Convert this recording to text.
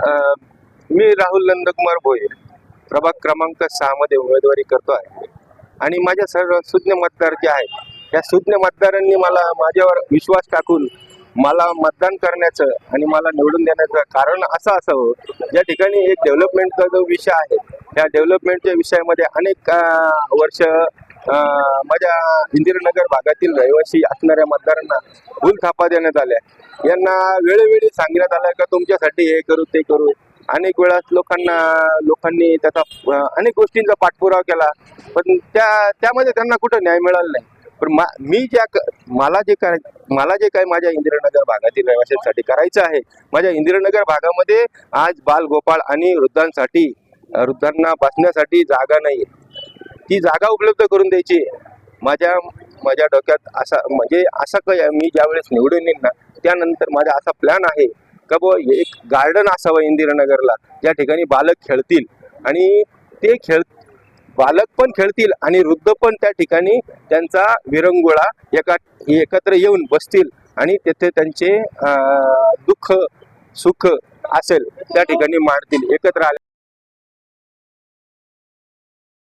मी राहुल नंदकुमार भोये प्रभाग क्रमांक सहा मध्ये उमेदवारी करतो आहे. आणि माझ्या सर्व सुज्ञ मतदार जे आहेत त्या सुज्ञ मतदारांनी मला माझ्यावर विश्वास टाकून मला मतदान करण्याचं आणि मला निवडून देण्याचं कारण असं असावं. ज्या ठिकाणी एक डेव्हलपमेंटचा जो विषय आहे त्या डेव्हलपमेंटच्या विषयामध्ये अनेक वर्ष माझ्या इंदिरानगर भागातील रहिवासी असणाऱ्या मतदारांना भूल थापा देण्यात आल्या. यांना वेळोवेळी सांगण्यात आलं का तुमच्यासाठी हे करू ते करू. अनेक वेळा लोकांना लोकांनी त्याचा अनेक गोष्टींचा पाठपुरावा केला. पण त्या त्यामध्ये त्यांना कुठं न्याय मिळाला नाही. पण मा मी ज्या क- मला जे काय मला जे काय माझ्या इंदिरानगर भागातील रहिवाशांसाठी करायचं आहे माझ्या इंदिरानगर भागामध्ये आज बाल गोपाळ आणि वृद्धांसाठी वृद्धांना बसण्यासाठी जागा नाही ती जागा उपलब्ध करून द्यायची. माझ्या माझ्या डोक्यात असा म्हणजे असं काय मी ज्यावेळेस निवडून येईन ना त्यानंतर माझा असा प्लॅन आहे का बुवा एक गार्डन असावं इंदिरानगरला. ज्या ठिकाणी बालक खेळतील. आणि ते खेळ बालक पण खेळतील आणि वृद्ध पण त्या ठिकाणी त्यांचा विरंगुळा एका एकत्र येऊन बसतील आणि तेथे त्यांचे दुःख सुख असेल त्या ठिकाणी मांडतील. एकत्र आले